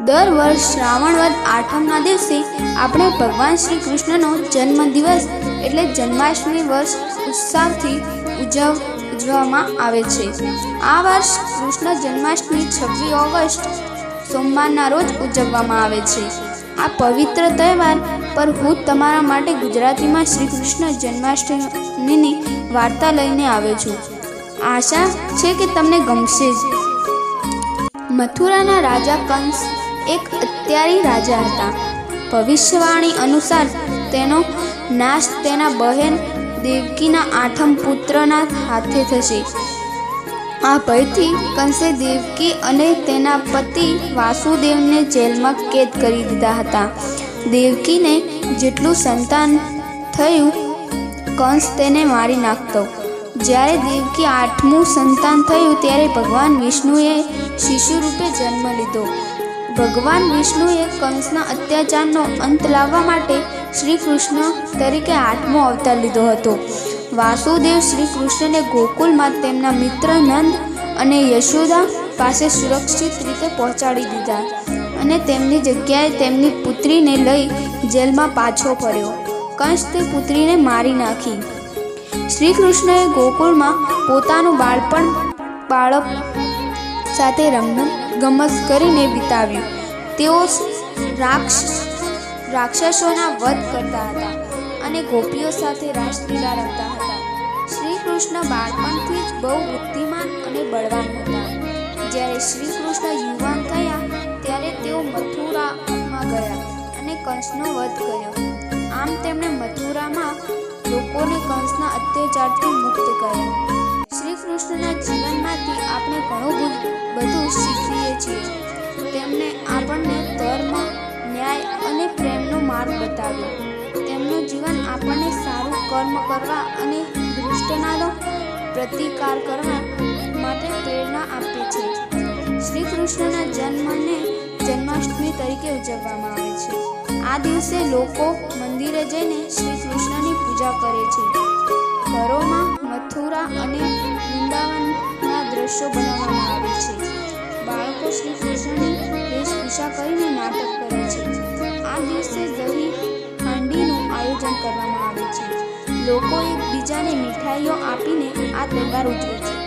દર વર્ષ શ્રાવણ વદ આઠમના દિવસે આપણે ભગવાન શ્રી કૃષ્ણનો જન્મદિવસ એટલે જન્માષ્ટમી વર્ષ ઉત્સાહથી ઉજવ, ઉજવવામાં આવે છે. આ વર્ષ કૃષ્ણ જન્માષ્ટમી છવ્વીસ ઓગસ્ટ સોમવારના રોજ ઉજવવામાં આવે છે. આ પવિત્ર તહેવાર પર હું તમારા માટે ગુજરાતીમાં શ્રી કૃષ્ણ જન્માષ્ટમીની વાર્તા લઈને આવ્યો છું. આશા છે કે તમને ગમશે જ. મથુરાના રાજા કંસ એક અત્યારી રાજા હતા. ભવિષ્યવાણી અનુસાર તેનો નાશ તેના બહેન દેવકીના આઠમ પુત્રના હાથે થશે. આ ભયથી કંસે દેવકી અને તેના પતિ વાસુદેવને જેલમાં કેદ કરી દીધા હતા. દેવકીને જેટલું સંતાન થયું, કંસ તેને મારી નાખતો. જ્યારે દેવકી આઠમું સંતાન થયું ત્યારે ભગવાન વિષ્ણુએ શિશુ રૂપે જન્મ લીધો. ભગવાન વિષ્ણુએ કંસના અત્યાચારનો અંત લાવવા માટે શ્રી કૃષ્ણ તરીકે આઠમો અવતાર લીધો હતો. વાસુદેવ શ્રી કૃષ્ણને ગોકુલમાં તેમના મિત્ર નંદ અને યશોદા પાસે સુરક્ષિત રીતે પહોંચાડી દીધા અને તેમની જગ્યાએ તેમની પુત્રીને લઈ જેલમાં પાછો ફર્યો. કંસ તે પુત્રીને મારી નાખી. શ્રી કૃષ્ણએ ગોકુળમાં પોતાનું બાળપણ બાળક સાથે રમત ગમત કરીને વિતાવ્યું. તેઓ રાક્ષ રાક્ષસોના વધ કરતા હતા અને ગોપીઓ સાથે રાસલીલા રમતા હતા. શ્રી કૃષ્ણ બાળપણથી જ બહુ બુદ્ધિમાન અને બળવાન હતા. જ્યારે શ્રી કૃષ્ણ યુવાન થયા, ત્યારે તેઓ મથુરામાં ગયા અને કંસનો વધ કર્યો. આમ તેમણે લોકોને કંસના અત્યાચારથી મુક્ત કર્યા શ્રી કૃષ્ણના જીવનમાંથી આપણે ઘણું બધું શીખીએ છીએ. તેમણે આપણને ધર્મ, ન્યાય અને પ્રેમનો માર્ગ બતાવ્યો તેમનું જીવન આપણને સારું કર્મ કરવા અને દુષ્ટનાનો પ્રતિકાર કરવા માટે પ્રેરણા આપે છે. શ્રી કૃષ્ણના જન્મને જન્માષ્ટમી તરીકે ઉજવવામાં આવે છે. આ દિવસે લોકો મંદિરે જઈને શ્રી કૃષ્ણની દ્રશ્યો બનાવવામાં આવે છે. બાળકો શ્રી કૃષ્ણની વેશભૂષા કરીને નાટક કરે છે. આ દિવસે દહીં હાંડીનું આયોજન કરવામાં આવે છે. લોકો એકબીજાને મીઠાઈઓ આપીને આ તહેવાર ઉજવે છે.